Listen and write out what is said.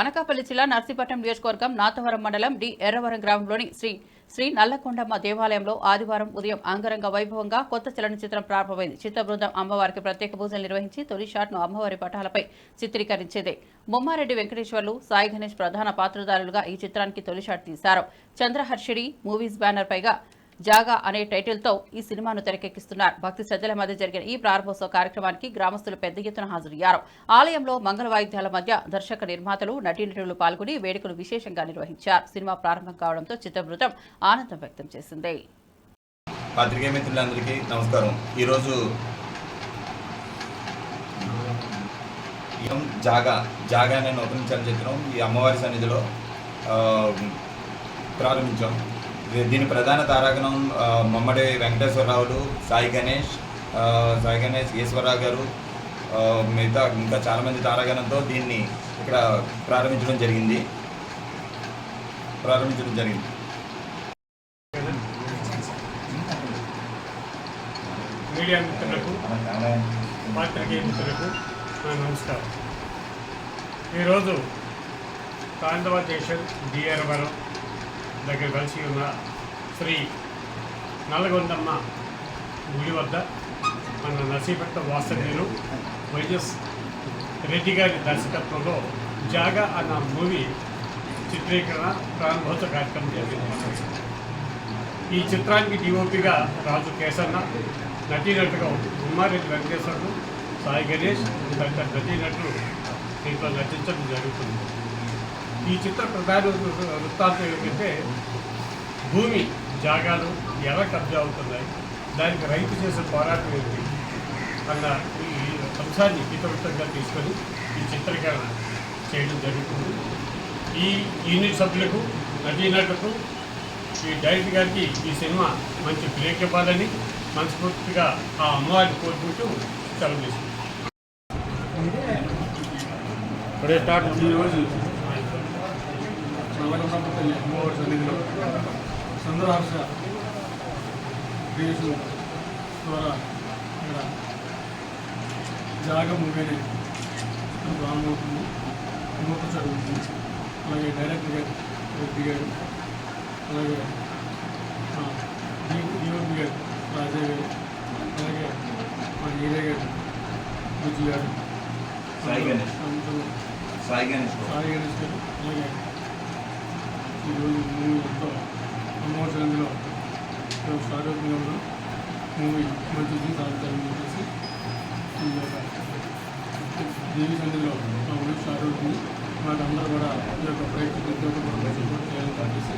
అనకాపల్లి జిల్లా నర్సీపట్నం నియోజకవర్గం నాతవరం మండలం డి ఎర్రవరం గ్రామంలోని శ్రీ శ్రీ నల్లకొండమ్మ దేవాలయంలో ఆదివారం ఉదయం అంగరంగ వైభవంగా కొత్త చలనచిత్రం ప్రారంభమైంది. చిత్రబృందం అమ్మవారికి ప్రత్యేక పూజలు నిర్వహించి తొలి షాట్ను అమ్మవారి పటాలపై చిత్రీకరించేదే. ముమ్మారెడ్డి వెంకటేశ్వర్లు సాయి గణేష్ ప్రధాన పాత్రధారులుగా ఈ చిత్రానికి తొలి షాట్ తీశారు. చంద్రహర్షిడి మూవీస్ బ్యానర్ పైగా జాగా అనే టైటిల్తో ఈ సినిమాను తెరకెక్కిస్తున్నారు. భక్తి శ్రద్ధల మధ్య జరిగిన ఈ ప్రారంభోత్సవ కార్యక్రమానికి గ్రామస్తులు పెద్ద ఎత్తున హాజరయ్యారు. ఆలయంలో మంగళ వాయిద్యాల మధ్య దర్శక నిర్మాతలు నటీనటులు పాల్గొని వేడుకలు విశేషంగా నిర్వహించారు. సినిమా ప్రారంభం కావడంతో చిత్రబృందం ఆనందం వ్యక్తం చేసింది. పాత్రికేయ మిత్రులందరికీ నమస్కారం. ఈరోజు జాగా జాగా అనే నూతన చలచిత్రం ఈ అమ్మవారి సన్నిధిలో ప్రారంభించాం. దీని ప్రధాన తారాగణం మమ్మడి వెంకటేశ్వరరావులు సాయి గణేష్ సాయి గణేష్ ఈశ్వరరావు గారు మిగతా ఇంకా చాలామంది తారాగణంతో దీన్ని ఇక్కడ ప్రారంభించడం జరిగింది. ప్రారంభించడం జరిగింది. మీడియా మిత్రులకు పాత్రికేయ మిత్రులకు నమస్కారం. ఈరోజు తాండవ స్టేషన్ డిఆర్వరం దగ్గర కలిసి ఉన్న శ్రీ నల్లగొండమ్మ గుడి వద్ద మన నర్సీపట్నం వాస్తవ్యులు వైఎస్ రెడ్డి గారి దర్శకత్వంలో జాగా అన్న మూవీ చిత్రీకరణ ప్రారంభోత్సవ కార్యక్రమం జరిగింది. ఈ చిత్రానికి డిఓపిగా రాజు కేసన్న నటీనటుగా ఉమ్మారెడ్డి వెంకటేశ్వరుడు సాయి గణేష్ తదితర నటీనటులు దీంట్లో నటించడం జరుగుతుంది. ఈ చిత్ర ప్రధాన వృత్తాంతం ఏమిటంటే భూమి జాగాలు ఎలా కబ్జా అవుతున్నాయి. దానికి రైతు చేసే పోరాటం ఏంటి అన్న ఈ అంశాన్ని ఇతవృత్తంగా తీసుకొని ఈ చిత్రీకరణ చేయడం జరుగుతుంది. ఈ యూనిట్ సభ్యులకు నటీనటులకు ఈ డైరెక్టర్ గారికి ఈ సినిమా మంచి బ్రేక్ ఇవ్వాలని మనస్ఫూర్తిగా ఆ అమ్మవారిని కోరుకుంటూ సెలవు తీసుకుంటాం ఇప్పుడే స్టార్ట్ ఈరోజు నల్లగొండమ్మ తల్లి అమ్మవారి సన్నిధిలో చంద్రహర్ష క్రియేషన్ ద్వారా ఇక్కడ జాగ మూవీని ప్రారంభమవుతుంది విమోచన జరుగుతుంది అలాగే డైరెక్టర్ గారు రెడ్డి గారు అలాగే డిఓపి గారు రాజయ్య గారు అలాగే మా హీరే గారు. బుజ్జి గారు సాయి గణేష్ సాయి గణేష్ గారు అలాగే ఈరోజు మూవీ మొత్తం ప్రమోషన్లో సారూప్యంలో మూవీ మంచిది సాగుతారని చెప్పేసి ఈ యొక్క దేవి సన్నిధిలో మా మూవీ స్టార్ట్ అవుతుంది అందరూ కూడా ఈ యొక్క ప్రయత్నం చేయాలని చెప్పేసి